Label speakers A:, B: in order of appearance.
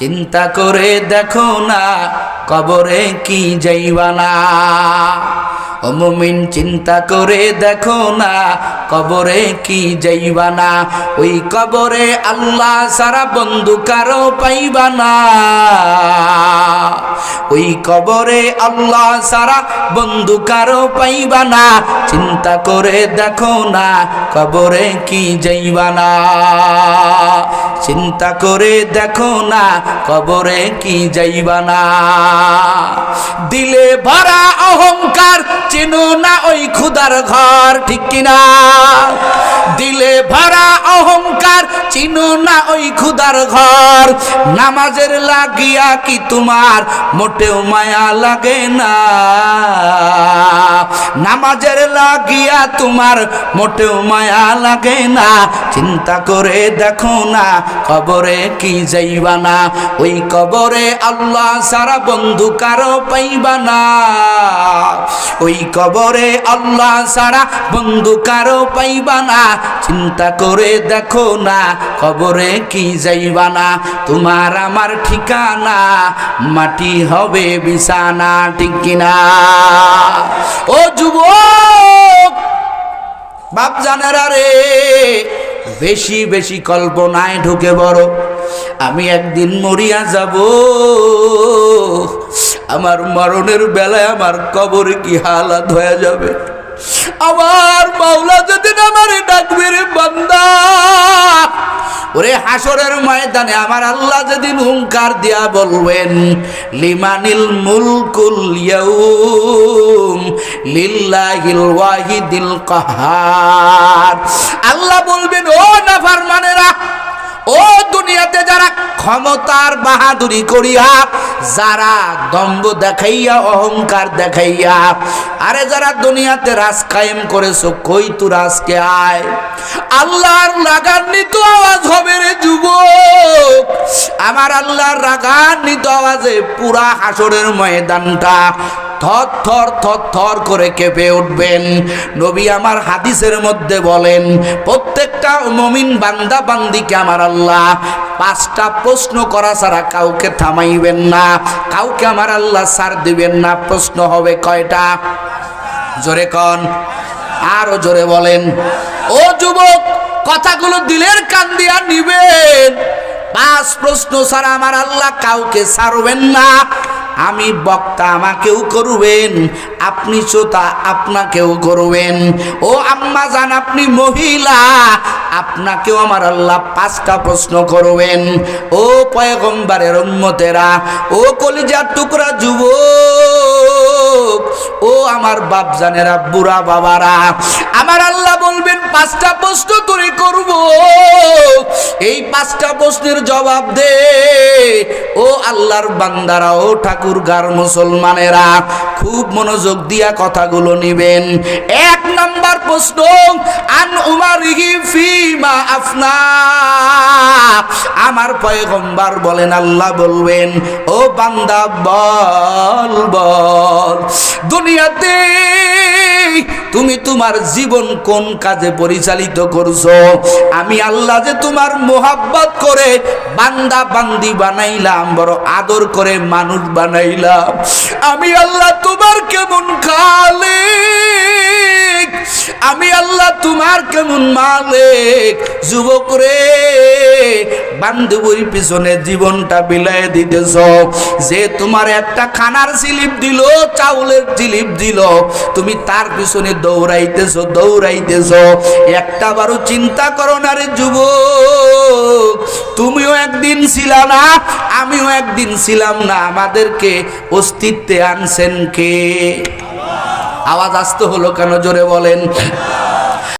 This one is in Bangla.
A: চিন্তা করে দেখো না, কবরে কি যাইবানা অমুমিন চিন্তা করে দেখো না, কবরে কি যাইবানা ওই কবরে আল্লাহ সারা বন্ধু কারও পাইবানা ওই কবরে আল্লাহ সারা বন্ধু কারও পাইবা না। চিন্তা করে দেখো না কবরে কি যাইবা না। চিন্তা করে দেখো না কবরে কি যাইবানা দিলে ভরা অহংকার, চেনো না ওই ক্ষুদার ঘর, ঠিক কিনা? দিলে ভরা অহংকার, চিনো না ওই ক্ষুদার ঘর, নামাজের লাগিয়া কি তোমার? মোটেও মায়া লাগে না। নামাজের লাগিয়া তোমার মোটেও মায়া লাগে না। চিন্তা করে দেখো না, কবরে কি যাইবা না ওই কবরে আল্লাহ সারা বন্ধু কারও পাইবা না ওই কবরে আল্লাহ সারা বন্ধু কারও পাইবা না চিন্তা করে দেখো না, কবরে কি যাইবা না তোমার আমার ঠিকানা, মাটি হবে বিছানা, ঠিক কিনা? ও যুবক, বাপ জানারা রে বেশি বেশি কল্পনায় ঢুকে বড় আমি একদিন মরিয়া যাব। আমার মরণের বেলায় আমার কবরে কি হালাত হয়ে যাবে? আমার মাওলা যেদিন ওরে হাসরের ময়দানে আমার আল্লাহ যেদিন হুঙ্কার দিয়া বলবেন, লিমানিল মুলকুল ইয়াউম লিল্লাহিল ওয়াহিদিল কাহার। আল্লাহ বলবেন, ও নাফরমানেরা, ও দুনিয়াতে যারা ক্ষমতার বাহাদুরি করিয়া, যারা দম্ব দেখাইয়া, অহংকার দেখাইয়া, আরে যারা দুনিয়াতে রাজ কায়েম করেছ, কই তু রাজকে আয়? আল্লাহর লাগান্বিত আওয়াজ হবে আমার আল্লাহর রাগান্বিত আওয়াজে পুরা হাসরের ময়দানটা থর থর থর থর করে কেঁপে উঠবেন। নবী আমার হাদিসের মধ্যে বলেন, প্রত্যেকটা মমিন বান্দা বান্দিকে আমার আল্লাহ পাঁচটা প্রশ্ন করা ছাড়া কাউকে থামাইবেন না। কাউকে আমার আল্লাহ সার দিবেন না। প্রশ্ন হবে কয়টা? জোরে কন। আরও জোরে বলেন, ও যুবক, কথাগুলো দিলের কান দিয়া নিবেন। পাঁচ প্রশ্ন ছাড়া আমার আল্লাহ কাউকে ছাড়বেন না। আমি বক্তা আমাকেও করবেন, আপনি শ্রোতা আপনাকেও করবেন। ও আম্মা জান, আপনি মহিলা, আপনাকেও আমার আল্লাহ পাঁচটা প্রশ্ন করবেন। ও পয়গম্বারের উম্মতেরা, ও কলিজার টুকরা যুব ও আমার বাপ জানেরা বুড়া বাবারা, আমার আল্লাহ বলবেন, পাঁচটা প্রশ্ন তুই করব। এই পাঁচটা প্রশ্নের জবাব দে। ও আল্লাহর বান্দারা, ও ঠাকুর গার মুসলমানেরা, খুব মনোযোগ দিয়া কথাগুলো নিবেন। এক নম্বর প্রশ্ন, আন উমারিহি ফিমা আফনা। আমার পয়গম্বার বলেন, আল্লাহ বলবেন, ও বান্দা, বল বল। দুনিয়াতে তুমি তোমার জীবন কোন কাজে পরিচালিত করছ? আমি আল্লাহ যে তোমার মোহাব্বত করে বান্দা বান্দি বানাইলাম, বড় আদর করে মানুষ বানাইলাম। আমি আল্লাহ তোমার কেমন খালে আমি আল্লাহ তোমার কেমন মালিক? যুবক রে, বান্ধবীর পিছনে জীবনটা বিলাই দিতেছ। যে তোমার একটা খানার স্লিপ দিল, চাউলের স্লিপ দিল, তুমি তার পিছনে দৌড়াইতেছ দৌড়াইতেছ। একটা বারো চিন্তা করো না রে যুবক, তুমিও একদিন ছিল না, আমিও একদিন ছিলাম না। আমাদেরকে অস্তিত্বে আনছেন কে? আওয়াজ আসতে হলো কেন? জোরে বলেন।